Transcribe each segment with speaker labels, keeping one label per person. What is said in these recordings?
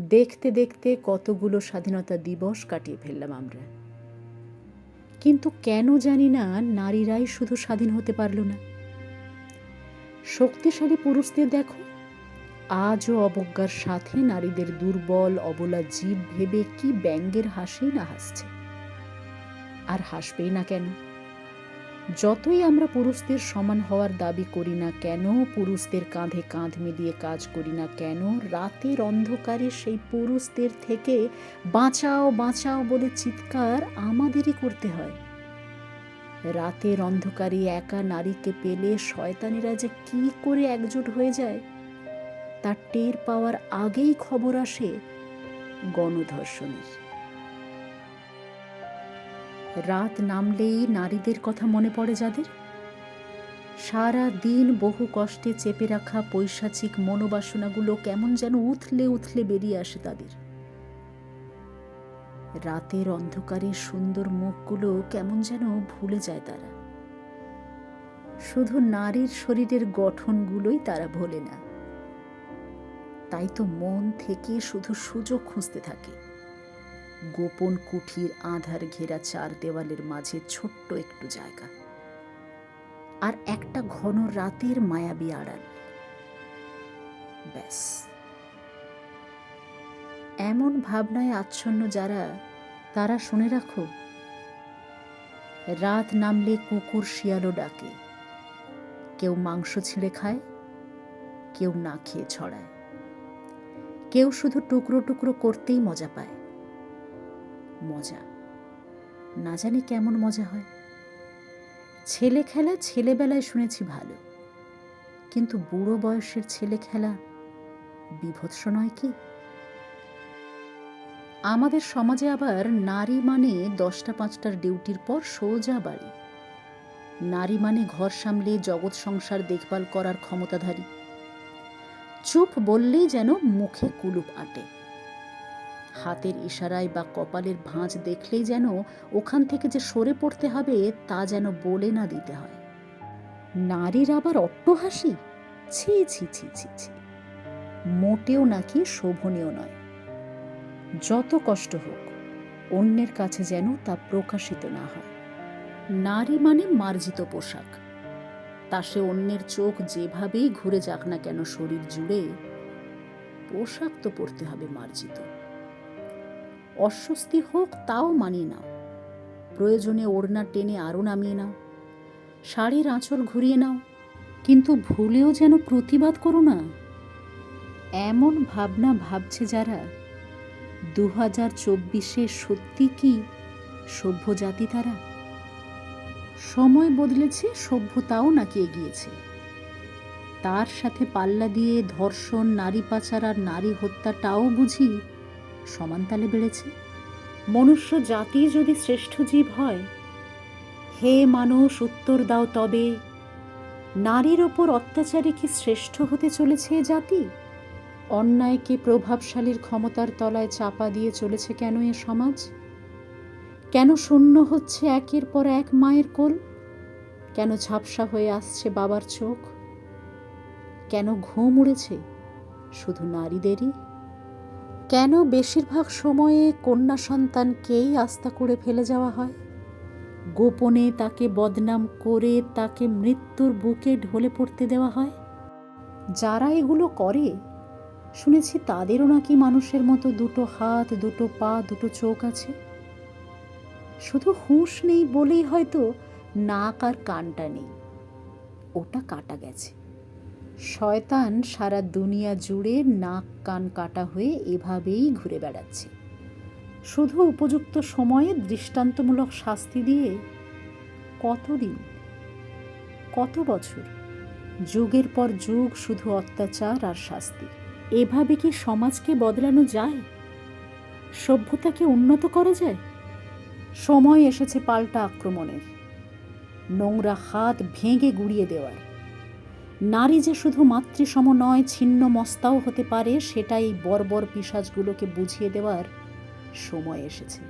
Speaker 1: দেখতে দেখতে কতগুলো স্বাধীনতা দিবস কাটিয়ে ফেললাম আমরা। কিন্তু কেন জানি না নারীরাই শুধু স্বাধীন হতে পারল না। শক্তিশালী পুরুষদের দেখো, আজও অবজ্ঞার সাথে নারীদের দুর্বল, অবলা জীব ভেবে কি ব্যঙ্গের হাসিই না হাসছে। আর হাসবেই না কেন? যতই আমরা পুরুষদের সমান হওয়ার দাবি করি না কেন, পুরুষদের কাঁধে কাঁধ মিলিয়ে কাজ করি না কেন, রাতের অন্ধকারে সেই পুরুষদের থেকে বাঁচাও বাঁচাও বলে চিৎকার আমাদেরই করতে হয়। রাতের অন্ধকারে একা নারীকে পেলে শয়তানিরা যে কি করে একজোট হয়ে যায়, তার টের পাওয়ার আগেই খবর আসে গণধর্ষণের। রাত নামলেই নারীদের কথা মনে পড়ে যাদের? সারা দিন বহু কষ্টে চেপে রাখা পৈশাচিক মনোবাসনাগুলো কেমন যেন উথলে উথলে বেরিয়ে আসে তাদের। রাতের অন্ধকারে সুন্দর মুখগুলো কেমন যেন ভুলে যায় তারা। শুধু নারীর শরীরের গঠনগুলোই তারা ভোলে না। তাই তো মন থেকে শুধু সুযোগ খুঁজতে থাকে। গোপন কুঠির আধার ঘেরা চার দেওয়ালের মাঝে ছোট্ট একটু জায়গা। আর একটা ঘন রাতের মায়াবী আড়াল। ব্যাস। এমন ভাবনায় আচ্ছন্ন যারা, তারা শুনে রাখো, রাত নামলে কুকুর শিয়ালও ডাকে। কেউ মাংস ছিঁড়ে খায়, কেউ না খেয়ে ছড়ায়। কেউ শুধু টুকরো টুকরো করতেই মজা পায়। মজা। না জানি কেমন মজা হয়। ছেলে খেলা ছেলেবেলায় শুনেছি ভালো। কিন্তু বুড়ো বয়সের ছেলে খেলা বিভৎস নয় কি? আমাদের সমাজে আবার নারী মানে দশটা পাঁচটার ডিউটির পর সোজা বাড়ি। নারী মানে ঘর সামলে জগৎ সংসার দেখভাল করার ক্ষমতাধারী। চুপ বললেই যেন মুখে কুলুপ আটে। হাতের ইশারায় বা কপালের ভাঁজ দেখলেই যেন ওখান থেকে যে সরে পড়তে হবে তা যেন বলে না দিতে হয়। নারীর আবার অট্টহাসি? ছি ছি ছি ছি ছি। মোটেও নাকি শোভনীয় নয়। যত কষ্ট হোক, অন্যের কাছে যেন তা প্রকাশিত না হয়। নারী মানে মার্জিত পোশাক। তা সে অন্যের চোখ যেভাবেই ঘুরে যাক না কেন শরীর জুড়ে, পোশাক তো পরতে হবে মার্জিত। অস্বস্তি হোক, তাও মানিয়ে নাও। প্রয়োজনে ওড়না টেনে আরও নামিয়ে নাও। শাড়ির আঁচল ঘুরিয়ে নাও। কিন্তু ভুলেও যেন প্রতিবাদ করো না। এমন ভাবনা ভাবছে যারা দু হাজার চব্বিশে সত্যি কি সভ্য জাতি তারা? সময় বদলেছে, সভ্যতাও নাকি এগিয়েছে। তার সাথে পাল্লা দিয়ে ধর্ষণ, নারী পাচার আর নারী হত্যাটাও বুঝি সমানতালে বেড়েছে। মনুষ্য জাতি যদি শ্রেষ্ঠ জীব হয়, হে মানুষ উত্তর দাও তবে, নারীর ওপর অত্যাচারে কি শ্রেষ্ঠ হতে চলেছে এ জাতি? অন্যায়কে প্রভাবশালীর ক্ষমতার তলায় চাপা দিয়ে চলেছে কেন এ সমাজ? কেন শূন্য হচ্ছে একের পর এক মায়ের কোল? কেন ঝাপসা হয়ে আসছে বাবার চোখ? কেন ঘুম উড়েছে শুধু নারীদেরই? কেন বেশিরভাগ সময়ে কন্যা সন্তানকেই আস্থা করে ফেলে যাওয়া হয়? গোপনে তাকে বদনাম করে তাকে মৃত্যুর বুকে ঢলে পড়তে দেওয়া হয়? যারা এগুলো করে, শুনেছি তাদেরও নাকি মানুষের মতো দুটো হাত, দুটো পা, দুটো চোখ আছে। শুধু হুঁশ নেই বলেই হয়তো নাক আর কানটা নেই। ওটা কাটা গেছে। শয়তান সারা দুনিয়া জুড়ে নাক কান কাটা হয়ে এভাবেই ঘুরে বেড়াচ্ছে। শুধু উপযুক্ত সময়ে দৃষ্টান্তমূলক শাস্তি দিয়ে কতদিন, কত বছর, যুগের পর যুগ শুধু অত্যাচার আর শাস্তি, এভাবে কি সমাজকে বদলানো যায়? সভ্যতাকে উন্নত করা যায়? সময় এসেছে পাল্টা আক্রমণের, নোংরা হাত ভেঙে গুড়িয়ে দেওয়ার। নারী যে শুধু মাতৃসম নয়, ছিন্ন মস্তাও হতে পারে সেটা এই বর্বর পিসাজগুলোকে বুঝিয়ে দেওয়ার সময় এসেছে।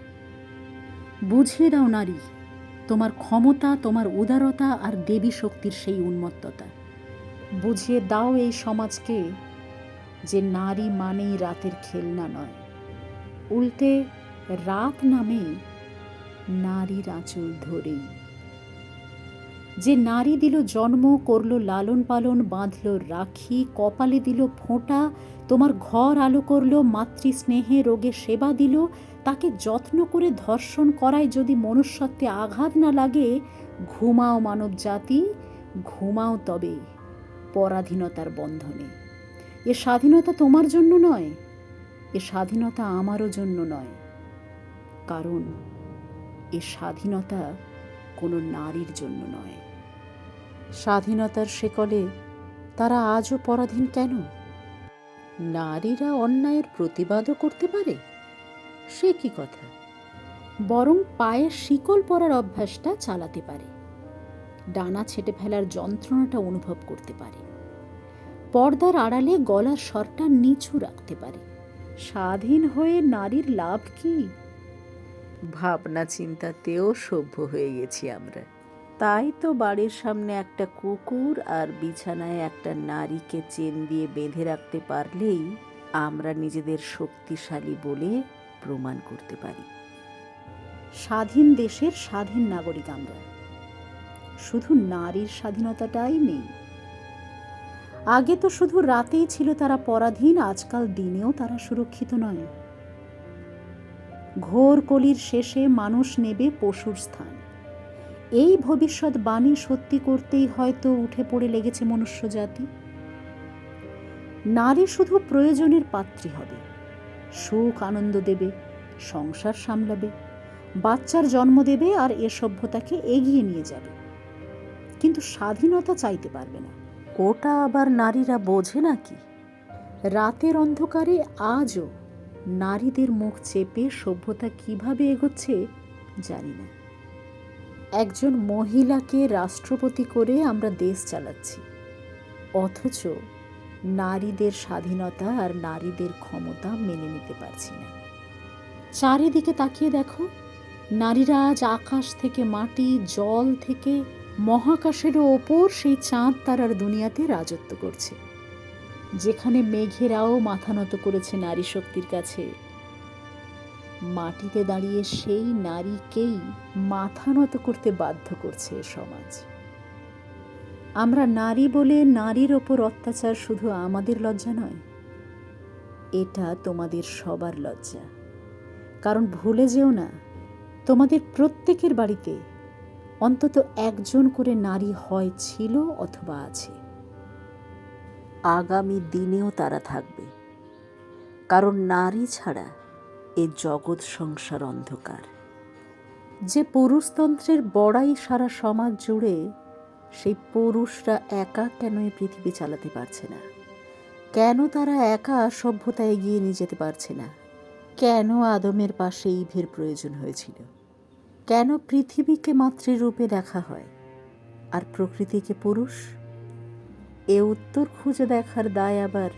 Speaker 1: বুঝিয়ে দাও নারী, তোমার ক্ষমতা, তোমার উদারতা আর দেবী শক্তির সেই উন্মত্ততা। বুঝিয়ে দাও এই সমাজকে যে নারী মানেই রাতের খেলনা নয়। উল্টে রাত নামে নারীর আঁচল ধরেই। যে নারী দিল জন্ম, করল লালন পালন, বাঁধল রাখি, কপালে দিল ফোঁটা, তোমার ঘর আলো করল মাতৃ স্নেহে রোগে সেবা দিল, তাকে যত্ন করে ধর্ষণ করায় যদি মনুষ্যত্বে আঘাত না লাগে, ঘুমাও মানব জাতি, ঘুমাও তবে পরাধীনতার বন্ধনে। এ স্বাধীনতা তোমার জন্য নয়, এ স্বাধীনতা আমারও জন্য নয়। কারণ এ স্বাধীনতা কোনো নারীর জন্য নয়। স্বাধীনতার শেকলে তারা আজও পরাধীন কেন? নারীরা অন্যায়ের প্রতিবাদও করতে পারে? সে কি কথা? বরং পায়ে শিকল পরার অভ্যাসটা চালাতে পারে। ডানা ছেটে ফেলার যন্ত্রণাটা অনুভব করতে পারে। পর্দার আড়ালে গলার স্বরটা নিচু রাখতে পারে। স্বাধীন হয়ে নারীর লাভ কি? ভাবনা চিন্তাতেও সভ্য হয়ে গেছি আমরা। তাই তো বাড়ির সামনে একটা কুকুর আর বিছানায় একটা নারীকে চেন দিয়ে বেঁধে রাখতে পারলেই আমরা নিজেদের শক্তিশালী বলে প্রমাণ করতে পারি। স্বাধীন দেশের স্বাধীন নাগরিক আমরা। শুধু নারীর স্বাধীনতাটাই নেই। আগে তো শুধু রাতেই ছিল তারা পরাধীন, আজকাল দিনেও তারা সুরক্ষিত নয়। ঘোর কলির শেষে মানুষ নেবে পশুর স্থান। এই ভবিষ্যৎ বাণী সত্যি করতেই হয়তো উঠে পড়ে লেগেছে মনুষ্য জাতি নারী শুধু প্রয়োজনের পাত্রী হবে। সুখ আনন্দ দেবে, সংসার সামলাবে, বাচ্চার জন্ম দেবে আর এ সভ্যতাকে এগিয়ে নিয়ে যাবে। কিন্তু স্বাধীনতা চাইতে পারবে না। ওটা আবার নারীরা বোঝে নাকি? রাতের অন্ধকারে আজও নারীদের মুখ চেপে সভ্যতা কীভাবে এগোচ্ছে জানি না। একজন মহিলাকে রাষ্ট্রপতি করে আমরা দেশ চালাচ্ছি। অথচ নারীদের স্বাধীনতা আর নারীদের ক্ষমতা মেনে নিতে পারছি না। চারিদিকে তাকিয়ে দেখো, নারীরা আজ আকাশ থেকে মাটি, জল থেকে মহাকাশের ওপর সেই চাঁদ তারার দুনিয়াতে রাজত্ব করছে। যেখানে মেঘেরাও মাথা নত করেছে নারী শক্তির কাছে। মাটিতে দাঁড়িয়ে সেই নারীকেই মাথা নত করতে বাধ্য করছে সমাজ। আমরা নারী বলে নারীর ওপর অত্যাচার শুধু আমাদের লজ্জা নয়, এটা তোমাদের সবার লজ্জা। কারণ ভুলে যেও না, তোমাদের প্রত্যেকের বাড়িতে অন্তত একজন করে নারী হয়, ছিল অথবা আছে। আগামী দিনেও তারা থাকবে। কারণ নারী ছাড়া এ জগৎ সংসার অন্ধকার। যে পুরুষতন্ত্রের বড়াই সারা সমাজ জুড়ে, সেই পুরুষরা একা কেন এই পৃথিবী চালাতে পারছে না? কেন তারা একা সভ্যতা এগিয়ে নিয়ে যেতে পারছে না? কেন আদমের পাশে ইভের প্রয়োজন হয়েছিল? কেন পৃথিবীকে মাতৃরূপে দেখা হয়? আর প্রকৃতিকে পুরুষ? এ উত্তর খুঁজে দেখার দায় আবার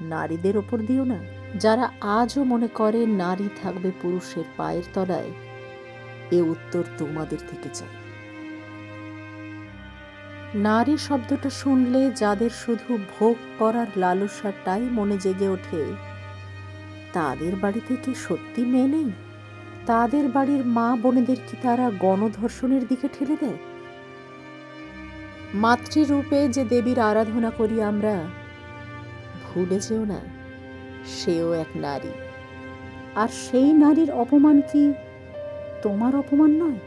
Speaker 1: নারীদের ওপর দিও না। যারা আজও মনে করে নারী থাকবে পুরুষের পায়ের তলায়, এ উত্তর তোমাদের থেকে চাই। নারী শব্দটা শুনলে যাদের শুধু ভোগ করার লালসাটাই মনে জেগে ওঠে, তাদের বাড়িতে কি সত্যি মেয়ে নেই? তাদের বাড়ির মা বোনেদের কি তারা গণধর্ষণের দিকে ঠেলে দেয়? মাতৃরূপে যে দেবীর আরাধনা করি আমরা, ভুলে যেও না। সেও এক নারী। আর সেই নারীর অপমান কি তোমার অপমান নয়?